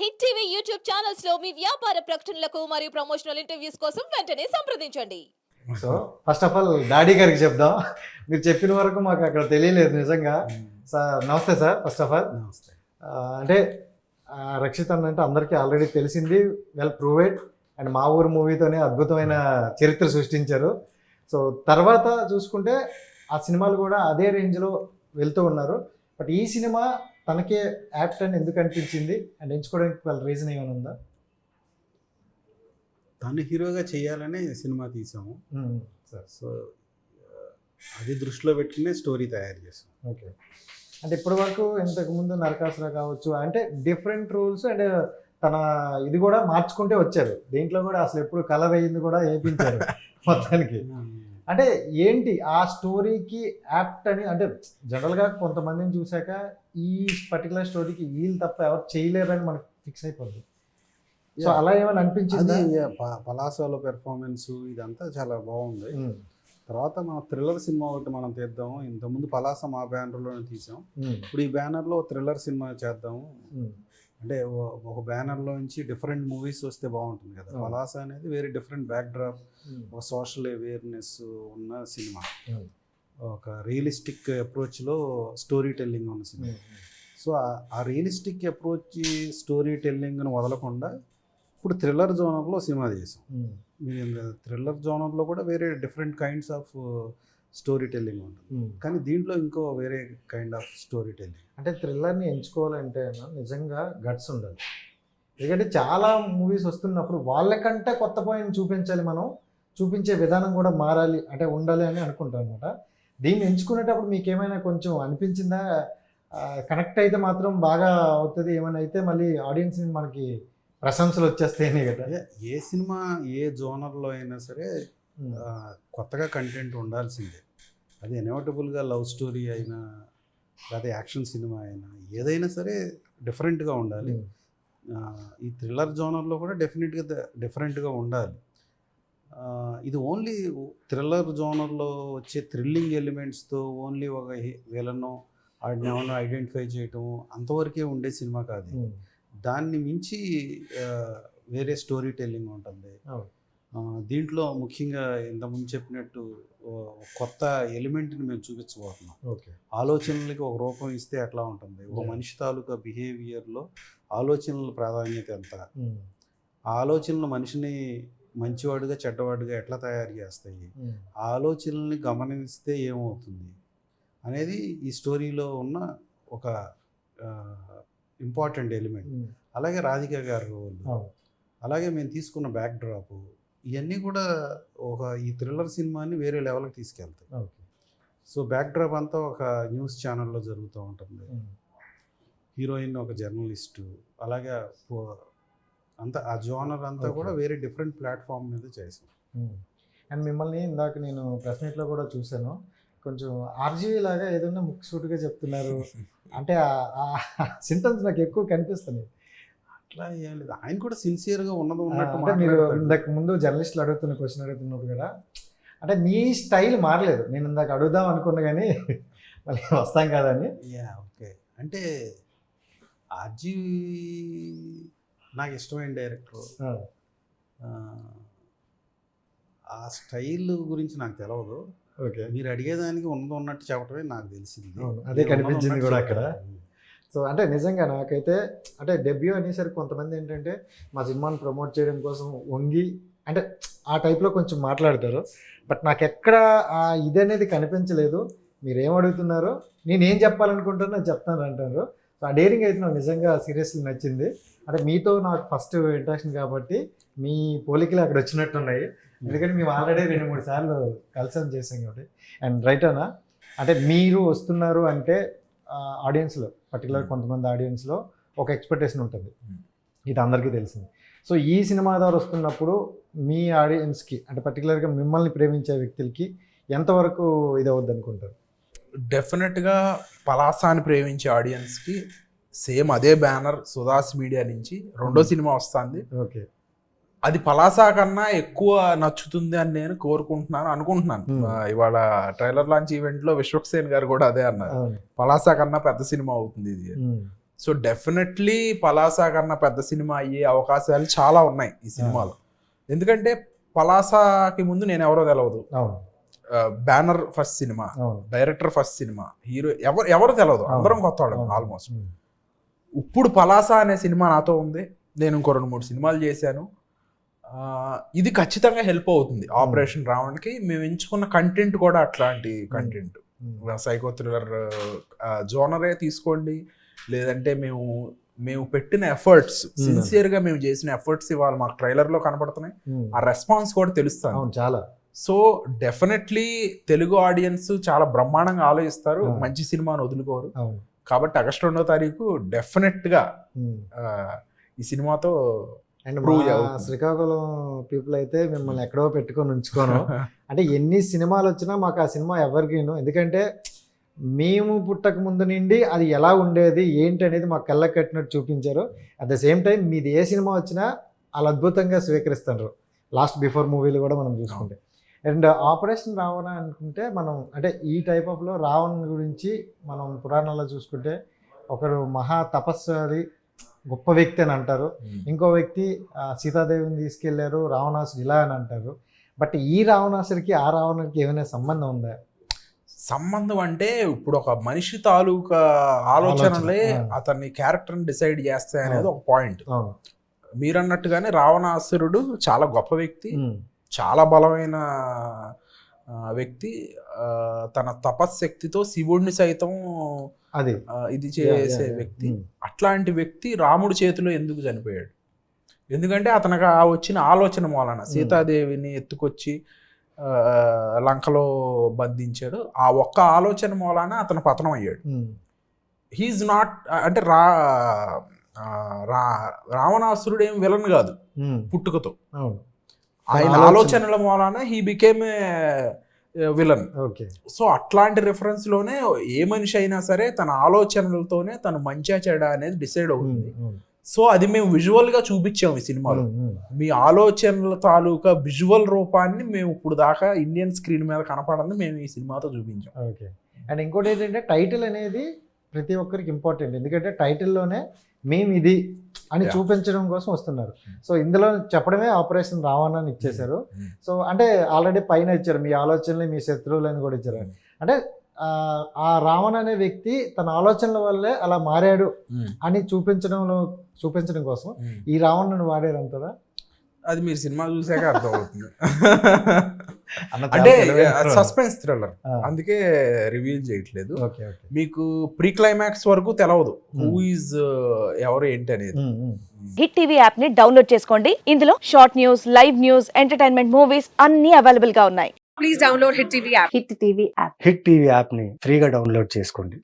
Hit TV YouTube ఛానల్స్లో మీ వ్యాపార ప్రకటనలకు మరియు ప్రమోషనల్ ఇంటర్వ్యూస్ కోసం వెంటనే సంప్రదించండి. So first of all daddy గారికి చెప్దాం. మీరు చెప్పిన వరకు మాకు అక్కడ తెలియలేదు నిజంగా. సార్ నమస్తే సార్ ఫస్ట్ ఆఫ్ ఆల్ నమస్తే. అంటే రక్షిత్ అన్న అంటే అందరికీ ఆల్రెడీ తెలిసింది. వెల్ ప్రూవెడ్ అండ్ మా ఊరు మూవీతోనే అద్భుతమైన చరిత్ర సృష్టించారు. సో తర్వాత చూసుకుంటే ఆ సినిమాలు కూడా అదే రేంజ్లో వెళ్తూ ఉన్నారు. బట్ ఈ సినిమా తనకే యాప్ట్ అని ఎందుకు అనిపించింది? అండ్ ఎంచుకోవడానికి వాళ్ళ రీజన్ ఏమైనా ఉందా? తను హీరోగా చేయాలనే సినిమా తీసాము. సార్. సో అది దృష్టిలో పెట్టుకునే స్టోరీ తయారు చేసాం. ఓకే. అంటే ఇప్పటి వరకు ఇంతకు ముందు నరకాసుర కావచ్చు అంటే డిఫరెంట్ రూల్స్ అండ్ తన ఇది కూడా మార్చుకుంటే వచ్చారు. దీంట్లో కూడా అసలు ఎప్పుడు కలర్ అయ్యింది కూడా వేయించారు మొత్తానికి. అంటే ఏంటి ఆ స్టోరీకి యాప్ట్ అని అంటే జనరల్గా కొంతమందిని చూశాక ఈ పర్టికులర్ స్టోరీకి వీళ్ళు తప్ప ఎవరు చేయలేరని మనకు ఫిక్స్ అయిపోద్ది. సో. అలా ఏమైనా అనిపించింది? పలాసలో పెర్ఫార్మెన్స్ ఇదంతా చాలా బాగుంది. తర్వాత మన థ్రిల్లర్ సినిమా ఒకటి మనం తీద్దాము. ఇంతకుముందు పలాస మా బ్యానర్లోనే తీసాం. ఇప్పుడు ఈ బ్యానర్లో థ్రిల్లర్ సినిమా చేద్దాము. అంటే ఒక బ్యానర్లో నుంచి డిఫరెంట్ మూవీస్ వస్తే బాగుంటుంది కదా. పలాస అనేది వేరే డిఫరెంట్ బ్యాక్ డ్రాప్ ఒక సోషల్ అవేర్నెస్ ఉన్న సినిమా ఒక రియలిస్టిక్ అప్రోచ్లో స్టోరీ టెల్లింగ్ ఉన్న సినిమా సో ఆ- రియలిస్టిక్ అప్రోచ్ స్టోరీ టెల్లింగ్ను వదలకుండా ఇప్పుడు థ్రిల్లర్ జోనర్లో సినిమా చేసాం. థ్రిల్లర్ జోనర్లో కూడా వేరే different kinds of story telling ఉంటుంది. కానీ దీంట్లో ఇంకో వేరే కైండ్ ఆఫ్ స్టోరీ టెల్లింగ్ అంటే థ్రిల్లర్ని ఎంచుకోవాలంటే నిజంగా గట్స్ ఉండాలి. ఎందుకంటే చాలా మూవీస్ వస్తున్నప్పుడు వాళ్ళకంటే కొత్త పాయింట్ చూపించాలి మనం చూపించే విధానం కూడా మారాలి అంటే ఉండాలి అని అనుకుంటాం అనమాట దీన్ని ఎంచుకునేటప్పుడు మీకు ఏమైనా కొంచెం అనిపించిందా? కనెక్ట్ అయితే మాత్రం బాగా అవుతుంది ఏమైనా అయితే మళ్ళీ ఆడియన్స్ మనకి ప్రశంసలు వచ్చేస్తాయని కదా. ఏ సినిమా ఏ జోనర్లో అయినా సరే కొత్తగా కంటెంట్ ఉండాల్సిందే. అది ఇన్ఎవిటబుల్గా లవ్ స్టోరీ అయినా లేదా యాక్షన్ సినిమా అయినా ఏదైనా సరే డిఫరెంట్గా ఉండాలి. ఈ థ్రిల్లర్ జోనర్లో కూడా డెఫినెట్గా డిఫరెంట్గా ఉండాలి. ఇది ఓన్లీ థ్రిల్లర్ జోనర్లో వచ్చే థ్రిల్లింగ్ ఎలిమెంట్స్తో ఓన్లీ ఒక విలన్ను వాడిని ఏమన్నా ఐడెంటిఫై చేయటం అంతవరకే ఉండే సినిమా కాదు. దాన్ని మించి వేరే స్టోరీ టెల్లింగ్ ఉంటుంది దీంట్లో ముఖ్యంగా ఇంతకుముందు చెప్పినట్టు కొత్త ఎలిమెంట్ని మేము చూపించబోతున్నాం ఓకే ఆలోచనలకి ఒక రూపం ఇస్తే ఎట్లా ఉంటుంది ఒక. మనిషి తాలూకా బిహేవియర్లో ఆలోచనల ప్రాధాన్యత ఎంత. ఆ ఆలోచనలు మనిషిని మంచివాడుగా చెడ్డవాడుగా ఎట్లా తయారు చేస్తాయి. ఆ ఆలోచనల్ని గమనిస్తే ఏమవుతుంది అనేది ఈ స్టోరీలో ఉన్న ఒక ఇంపార్టెంట్ ఎలిమెంట్ ఉమ్. అలాగే రాధిక గారి. అలాగే మేము తీసుకున్న బ్యాక్ డ్రాప్ ఇవన్నీ కూడా ఒక ఈ థ్రిల్లర్ సినిమాని వేరే లెవెల్కి తీసుకెళ్తాయి. ఓకే. సో బ్యాక్ డ్రాప్ అంతా ఒక న్యూస్ ఛానల్లో జరుగుతూ ఉంటుంది. హీరోయిన్ ఒక జర్నలిస్టు అలాగే అంతా ఆ జోనర్ అంతా. కూడా వేరే డిఫరెంట్ ప్లాట్ఫామ్ మీద చేసాం. అండ్ మిమ్మల్ని ఇందాక నేను ప్రెస్ మీట్లో కూడా చూశాను. కొంచెం ఆర్జీవీ లాగా ఏదైనా ముక్సూటిగా చెప్తున్నారు. అంటే ఆ సింటమ్స్ నాకు ఎక్కువ కనిపిస్తున్నాయి. అట్లా ఏం లేదు. ఆయన కూడా సిన్సియర్గా ఉన్నది ఉన్నట్టు మీరు. ఇందాక ముందు జర్నలిస్టులు అడుగుతున్న క్వశ్చన్ అడుగుతున్నప్పుడు కూడా అంటే మీ స్టైల్ మారలేదు. నేను ఇందాక అడుగుదాం అనుకున్నా కానీ మళ్ళీ వస్తాం కదా అని. యా ఓకే అంటే ఆర్జీ నాకు ఇష్టమైన డైరెక్టర్ ఆ, స్టైల్ గురించి నాకు తెలియదు ఓకే మీరు అడిగేదానికి ఉన్నది ఉన్నట్టు చెప్పడమే నాకు తెలిసింది. అదే కనిపించింది కూడా అక్కడ. సో అంటే నిజంగా నాకైతే అంటే డెబ్యూ అనేసరికి కొంతమంది ఏంటంటే మా సినిమాని ప్రమోట్ చేయడం కోసం వంగి అంటే ఆ టైప్లో కొంచెం మాట్లాడతారు. బట్ నాకు ఎక్కడ ఆ ఇది అనేది కనిపించలేదు. మీరు ఏం అడుగుతున్నారో నేను ఏం చెప్పాలనుకుంటానో అది చెప్తాను అంటారు. సో ఆ డేరింగ్ అయితే నాకు నిజంగా సీరియస్లీ నచ్చింది. అంటే మీతో నాకు ఫస్ట్ ఇంట్రాక్షన్ కాబట్టి మీ పోలికలు అక్కడ వచ్చినట్టున్నాయి. ఎందుకంటే మేము ఆల్రెడీ రెండు మూడు సార్లు కలిసం చేసాం కాబట్టి. అండ్ రైట్ అనా అంటే మీరు వస్తున్నారు అంటే ఆడియన్స్లో. పర్టికులర్ కొంతమంది ఆడియన్స్లో ఒక ఎక్స్పెక్టేషన్ ఉంటుంది. ఇది అందరికీ తెలిసింది. సో ఈ సినిమా ద్వారా వస్తున్నప్పుడు మీ ఆడియన్స్కి అంటే పర్టికులర్గా మిమ్మల్ని ప్రేమించే వ్యక్తులకి ఎంతవరకు ఇది అవుద్ది అనుకుంటారు? డెఫినెట్గా పలాసాని ప్రేమించే ఆడియన్స్కి సేమ్ అదే బ్యానర్ సుధాస్ మీడియా నుంచి రెండో సినిమా వస్తుంది. ఓకే. అది పలాసా కన్నా ఎక్కువ నచ్చుతుంది అని నేను కోరుకుంటున్నాను అనుకుంటున్నాను. ఇవాళ ట్రైలర్ లాంచ్ ఈవెంట్లో విశ్వక్సేన్ గారు కూడా అదే అన్నారు. పలాసా కన్నా పెద్ద సినిమా అవుతుంది ఇది. సో డెఫినెట్లీ పలాసా కన్నా పెద్ద సినిమా అయ్యే అవకాశాలు చాలా ఉన్నాయి ఈ సినిమాలో. ఎందుకంటే పలాసాకి ముందు నేను ఎవరో తెలవదు. Banner first cinema director first cinema hero ఎవరు ఎవరు అవును. అందరం కొత్త వాళ్ళం. ఆల్మోస్ట్. ఇప్పుడు పలాసా అనే సినిమా నాతో ఉంది. నేను ఇంకో రెండు మూడు సినిమాలు చేశాను. ఇది ఖచ్చితంగా హెల్ప్ అవుతుంది. ఆపరేషన్ రావడానికి మేము ఎంచుకున్న కంటెంట్ కూడా అట్లాంటి కంటెంట్. సైకో థ్రిల్లర్ జోనరే తీసుకోండి. లేదంటే మేము మేము పెట్టిన ఎఫర్ట్స్ సిన్సియర్గా మేము చేసిన ఎఫర్ట్స్ ఇవాళ మాకు ట్రైలర్లో కనపడుతున్నాయి. ఉమ్. ఆ రెస్పాన్స్ కూడా తెలుస్తాను చాలా. సో డెఫినెట్లీ తెలుగు ఆడియన్స్ చాలా బ్రహ్మాండంగా ఆలోచిస్తారు. మంచి సినిమాను వదులుకోరు. కాబట్టి ఆగస్టు రెండో తారీఖు డెఫినెట్గా ఈ సినిమాతో అండ్. శ్రీకాకుళం పీపుల్ అయితే మిమ్మల్ని ఎక్కడో పెట్టుకొని ఉంచుకోను. అంటే ఎన్ని సినిమాలు వచ్చినా మాకు ఆ సినిమా ఎవరికీను ఎందుకంటే మేము పుట్టక ముందు నుండి అది ఎలా ఉండేది ఏంటి అనేది మాకు కళ్ళకి కట్టినట్టు చూపించారు. అట్ ద సేమ్ టైం మీది ఏ సినిమా వచ్చినా అలా అద్భుతంగా స్వీకరిస్తారు లాస్ట్ బిఫోర్ మూవీలు కూడా మనం చూసుకుంటే. అండ్ ఆపరేషన్ రావణ అనుకుంటే మనం అంటే ఈ టైప్ ఆఫ్లో రావణ్ గురించి మనం పురాణాల్లో చూసుకుంటే ఒకడు మహా తపస్వి గొప్ప వ్యక్తి అని అంటారు. ఇంకో వ్యక్తి సీతాదేవిని తీసుకెళ్ళారు రావణాసుడు ఇలా అని అంటారు. బట్ ఈ రావణాసుడికి ఆ రావణుడికి ఏమైనా సంబంధం ఉందా? సంబంధం అంటే ఇప్పుడు ఒక మనిషి తాలూకా ఆలోచనలే ఆలోచన, ఆ. అతన్ని క్యారెక్టర్ డిసైడ్ చేస్తాయి అనేది ఒక పాయింట్. అవును. మీరన్నట్టుగానే రావణాసురుడు చాలా గొప్ప వ్యక్తి చాలా బలమైన వ్యక్తి. తన తపశ్శక్తితో శివుడిని సైతం అది. ఇది చేసే. వ్యక్తి. ఉమ్, అట్లాంటి వ్యక్తి రాముడి చేతిలో ఎందుకు చనిపోయాడు? ఎందుకంటే అతనికి ఆ వచ్చిన ఆలోచన మూలన సీతాదేవిని ఎత్తుకొచ్చి లంకలో బంధించాడు. ఆ ఒక్క ఆలోచన మూలాన అతను పతనం అయ్యాడు హీఈస్ నాట్ అంటే రా రా రావణాసురుడు ఏం విలన్ కాదు పుట్టుకతో. ఆయన ఆలోచన. ఆలోచనల మూలాన he became villain. Okay. So అట్లాంటి రిఫరెన్స్లోనే ఏ మనిషి అయినా సరే తన ఆలోచనలతోనే తను మంచిగా చెడ అనేది డిసైడ్ అవుతుంది. సో అది మేము విజువల్గా చూపించాము ఈ సినిమాలో. మీ ఆలోచనల తాలూకా విజువల్ రూపాన్ని మేము ఇప్పుడు దాకా ఇండియన్ స్క్రీన్ మీద కనపడింది మేము ఈ సినిమాతో చూపించాం. ఓకే. అండ్ ఇంకోటి ఏంటంటే టైటిల్ అనేది ప్రతి ఒక్కరికి ఇంపార్టెంట్ ఎందుకంటే టైటిల్లోనే మేము ఇది అని. చూపించడం కోసం వస్తున్నారు. సో ఇందులో చెప్పడమే ఆపరేషన్ రావణ అని ఇచ్చేశారు. సో అంటే ఆల్రెడీ పైన ఇచ్చారు. మీ ఆలోచనలు మీ శత్రువులని కూడా ఇచ్చారు. అంటే ఆ, ఆ రావణ అనే వ్యక్తి తన ఆలోచనల వల్లే అలా మారాడు అని చూపించడంలో చూపించడం కోసం ఈ రావణుని వాడారు అంతదా అది మీరు సినిమా చూసాక అర్థం అవుతుంది అన్న చాలా అంటే. సస్పెన్స్ థ్రిల్లర్ అందుకే రివీల్ చేయట్లేదు. Okay okay. మీకు ప్రీ క్లైమాక్స్ వరకు తెలవదు. Who Hmm. ఈజ్ ఎవరు ఏంటి అనేది. హిట్ టీవీ యాప్ని డౌన్లోడ్ చేసుకోండి. ఇందులో short news live news entertainment movies అన్ని అవైలబుల్గా ఉన్నాయి. Please download Hit TV app. Hit TV app hit TV యాప్ని ఫ్రీగా డౌన్లోడ్ చేసుకోండి.